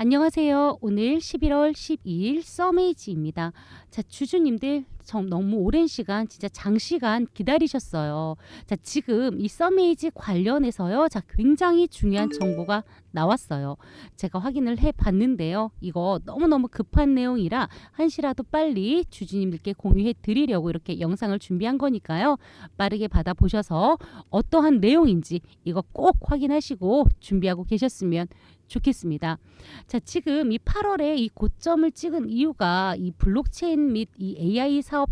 안녕하세요. 오늘 11월 12일 써메이지입니다. 자, 주주님들 정 너무 오랜 시간 진짜 장시간 기다리셨어요. 자, 지금 이 써메이지 관련해서요. 자, 굉장히 중요한 정보가 나왔어요. 제가 확인을 해 봤는데요. 이거 너무너무 급한 내용이라 한시라도 빨리 주주님들께 공유해 드리려고 이렇게 영상을 준비한 거니까요. 빠르게 받아 보셔서 어떠한 내용인지 이거 꼭 확인하시고 준비하고 계셨으면 좋겠습니다. 자, 지금 이 8월에 이 고점을 찍은 이유가 이 블록체인 및 이 AI 사업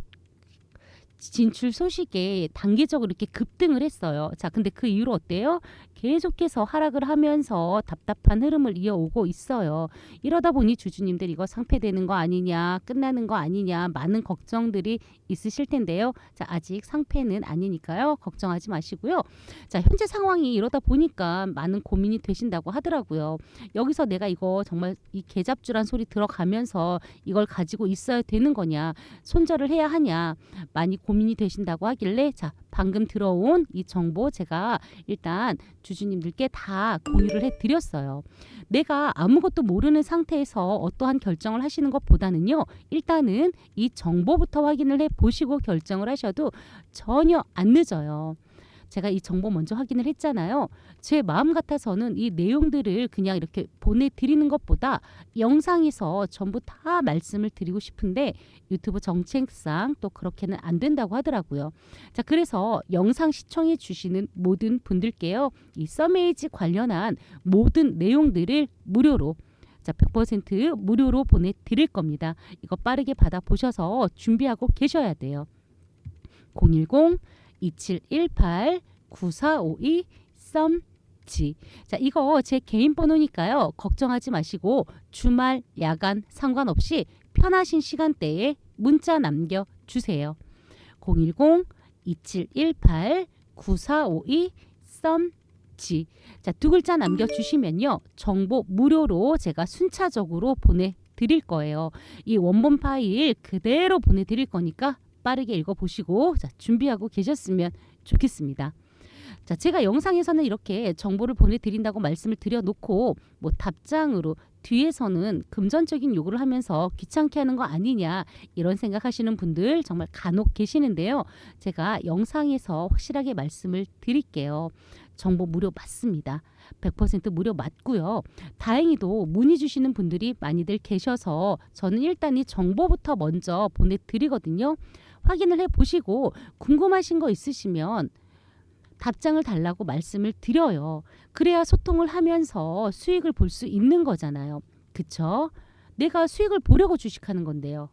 진출 소식에 단계적으로 이렇게 급등을 했어요. 자, 근데 그 이후로 어때요? 계속해서 하락을 하면서 답답한 흐름을 이어오고 있어요. 이러다 보니 주주님들 이거 상패되는 거 아니냐, 끝나는 거 아니냐, 많은 걱정들이 있으실 텐데요. 자, 아직 상패는 아니니까요. 걱정하지 마시고요. 자, 현재 상황이 이러다 보니까 많은 고민이 되신다고 하더라고요. 여기서 내가 이거 정말 이 개잡주란 소리 들어가면서 이걸 가지고 있어야 되는 거냐, 손절을 해야 하냐, 많이 고민이 되신다고 하길래 자, 방금 들어온 이 정보 제가 일단 주주님들께 다 공유를 해 드렸어요. 내가 아무것도 모르는 상태에서 어떠한 결정을 하시는 것보다는요. 일단은 이 정보부터 확인을 해 보시고 결정을 하셔도 전혀 안 늦어요. 제가 이 정보 먼저 확인을 했잖아요. 제 마음 같아서는 이 내용들을 그냥 이렇게 보내드리는 것보다 영상에서 전부 다 말씀을 드리고 싶은데 유튜브 정책상 또 그렇게는 안 된다고 하더라고요. 자, 그래서 영상 시청해 주시는 모든 분들께요. 이 써메이지 관련한 모든 내용들을 무료로 자, 100% 무료로 보내드릴 겁니다. 이거 빠르게 받아보셔서 준비하고 계셔야 돼요. 010 2718 9452 썸 지. 자, 이거 제 개인 번호니까요. 걱정하지 마시고 주말, 야간 상관없이 편하신 시간대에 문자 남겨 주세요. 010 2718 9452 썸 지. 자, 두 글자 남겨 주시면요. 정보 무료로 제가 순차적으로 보내 드릴 거예요. 이 원본 파일 그대로 보내 드릴 거니까 빠르게 읽어보시고 자, 준비하고 계셨으면 좋겠습니다. 자, 제가 영상에서는 이렇게 정보를 보내드린다고 말씀을 드려놓고 뭐 답장으로 뒤에서는 금전적인 요구를 하면서 귀찮게 하는 거 아니냐 이런 생각하시는 분들 정말 간혹 계시는데요. 제가 영상에서 확실하게 말씀을 드릴게요. 정보 무료 맞습니다. 100% 무료 맞고요. 다행히도 문의 주시는 분들이 많이들 계셔서 저는 일단 이 정보부터 먼저 보내드리거든요. 확인을 해 보시고 궁금하신 거 있으시면 답장을 달라고 말씀을 드려요. 그래야 소통을 하면서 수익을 볼 수 있는 거잖아요. 그쵸? 내가 수익을 보려고 주식하는 건데요.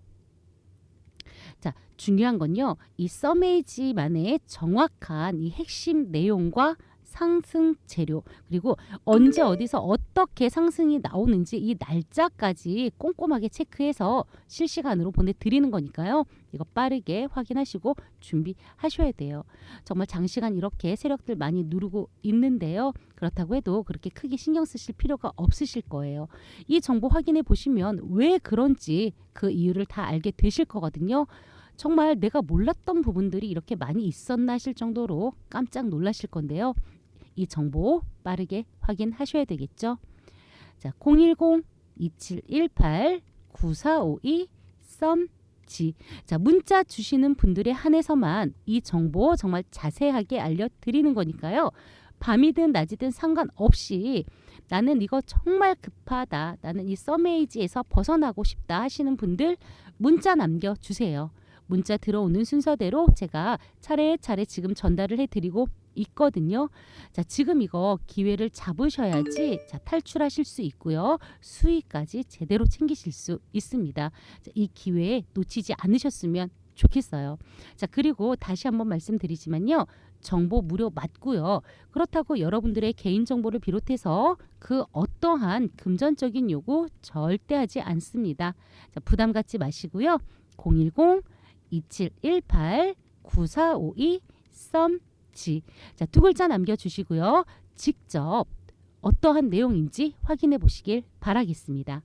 자, 중요한 건요. 이 써메이지만의 정확한 이 핵심 내용과 상승 재료 그리고 언제 어디서 어떻게 상승이 나오는지 이 날짜까지 꼼꼼하게 체크해서 실시간으로 보내드리는 거니까요. 이거 빠르게 확인하시고 준비하셔야 돼요. 정말 장시간 이렇게 세력들 많이 누르고 있는데요. 그렇다고 해도 그렇게 크게 신경 쓰실 필요가 없으실 거예요. 이 정보 확인해 보시면 왜 그런지 그 이유를 다 알게 되실 거거든요. 정말 내가 몰랐던 부분들이 이렇게 많이 있었나 하실 정도로 깜짝 놀라실 건데요. 이 정보 빠르게 확인하셔야 되겠죠. 자, 010-2718-9452 썸지. 자, 문자 주시는 분들에 한해서만 이 정보 정말 자세하게 알려드리는 거니까요. 밤이든 낮이든 상관없이 나는 이거 정말 급하다. 나는 이 썸에이지에서 벗어나고 싶다 하시는 분들 문자 남겨주세요. 문자 들어오는 순서대로 제가 차례차례 지금 전달을 해드리고 있거든요. 자, 지금 이거 기회를 잡으셔야지 자, 탈출하실 수 있고요. 수익까지 제대로 챙기실 수 있습니다. 자, 이 기회에 놓치지 않으셨으면 좋겠어요. 자, 그리고 다시 한번 말씀드리지만요. 정보 무료 맞고요. 그렇다고 여러분들의 개인 정보를 비롯해서 그 어떠한 금전적인 요구 절대 하지 않습니다. 자, 부담 갖지 마시고요. 010 2718 9452 썸 지. 자, 두 글자 남겨 주시고요. 직접 어떠한 내용인지 확인해 보시길 바라겠습니다.